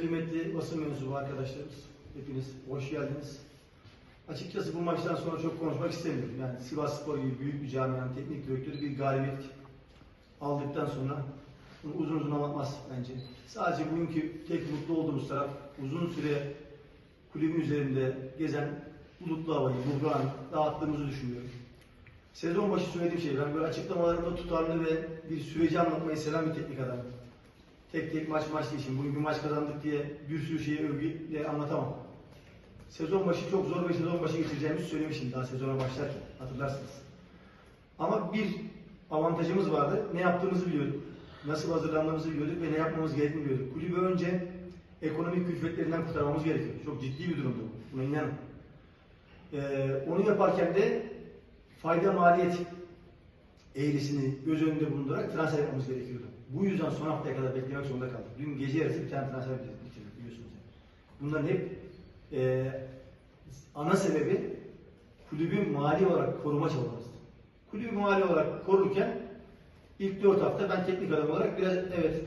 kıymetli basın mensubu arkadaşlarımız, hepiniz hoş geldiniz. Açıkçası bu maçtan sonra çok konuşmak istemiyorum. Yani Sivas Spor gibi büyük bir camianın teknik direktörü bir galibiyet aldıktan sonra bunu uzun uzun anlatmaz bence. Sadece bugünkü tek mutlu olduğumuz taraf uzun süre kulübün üzerinde gezen bulutlu havayı, buhranı dağıttığımızı düşünüyorum. Sezon başı söylediğim şey, ben böyle açıklamalarımda tutarlı ve bir süreci anlatmayı seven bir teknik adamım. Tek tek maç maç değil. Bugün bir maç kazandık diye bir sürü şeyi övgüyle anlatamam. Sezon başı çok zor bir sezon başı geçireceğimizi söylemiştim daha sezona başlarken. Hatırlarsınız. Ama bir avantajımız vardı. Ne yaptığımızı biliyorduk. Nasıl hazırlandığımızı biliyorduk ve ne yapmamız gerektiğini biliyorduk. Kulübü önce ekonomik külfetlerinden kurtarmamız gerekiyor. Çok ciddi bir durumdu bu. Buna inanın. Ee, onu yaparken de fayda maliyet eğrisini göz önünde bulundurarak transfer yapmamız gerekiyordu. Bu yüzden son haftaya kadar beklemek zorunda kaldık. Dün gece yarısı bir tane transfer bitirdik biliyorsunuz. Bunların hep e, ana sebebi kulübün mali olarak koruma çabalarımızdı. Kulübü mali olarak korurken ilk dört hafta ben teknik adam olarak biraz evet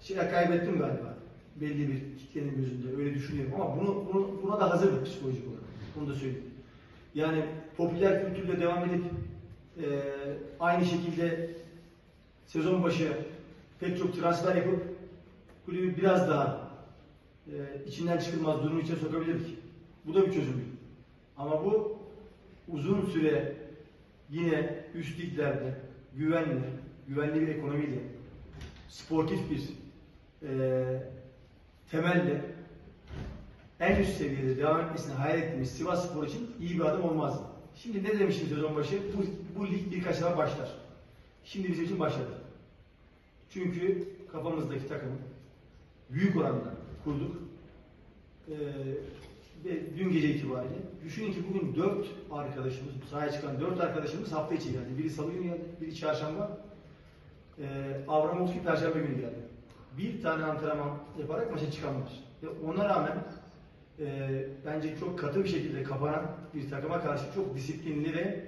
şey kaybettim galiba. Belli bir kitlenin gözünde öyle düşünüyorum ama bunu, bunu buna da hazırdık psikolojik olarak. Bunu da söyleyeyim. Yani popüler kültürle devam edip e, aynı şekilde sezon başı pek çok transfer yapıp kulübü biraz daha e, içinden çıkılmaz durumun içine sokabilirdik. Bu da bir çözüm. Ama bu uzun süre yine üst liglerde güvenli, güvenli bir ekonomiyle, sportif bir e, temelle en üst seviyede devam etmesini hayal ettiğimiz Sivas Spor için iyi bir adım olmazdı. Şimdi ne demiştim sezon başı? Bu, bu lig birkaç daha başlar. Şimdi bizim için başladı. Çünkü kafamızdaki takımı büyük oranda kurduk. Ee, ve dün gece itibariyle düşünün ki bugün dört arkadaşımız, sahaya çıkan dört arkadaşımız hafta içi geldi. Biri salı günü geldi, biri çarşamba. Ee, Avramovski perşembe günü geldi. Bir tane antrenman yaparak maça çıkanlar. Ve ona rağmen e, bence çok katı bir şekilde kapanan bir takıma karşı çok disiplinli ve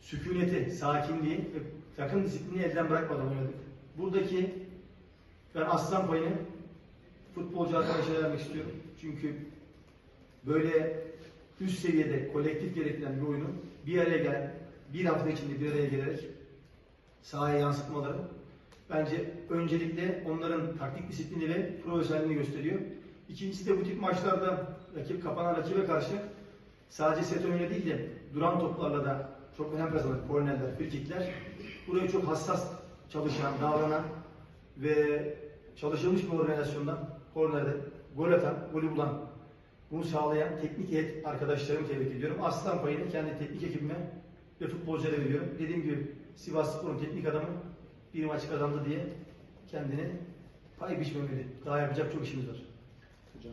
sükuneti, sakinliği ve takım disiplini elden bırakmadan oynadık. Buradaki ben aslan payını futbolcu arkadaşlara vermek istiyorum. Çünkü böyle üst seviyede kolektif gerektiren bir oyunu bir araya gelen, bir hafta içinde bir araya gelerek sahaya yansıtmaları bence öncelikle onların taktik disiplini ve profesyonelliğini gösteriyor. İkincisi de bu tip maçlarda rakip kapanan rakibe karşı sadece set oyunu değil de duran toplarla da çok önem kazanır. Kornerler, frikikler. Burayı çok hassas çalışan, davranan ve çalışılmış bir organizasyondan kornerde gol atan, golü bulan, bunu sağlayan teknik heyet arkadaşlarımı tebrik ediyorum. Aslan payını kendi teknik ekibime ve futbolculara veriyorum. Dediğim gibi Sivas Spor'un teknik adamı bir maç kazandı diye kendini pay biçmemeli. Daha yapacak çok işimiz var.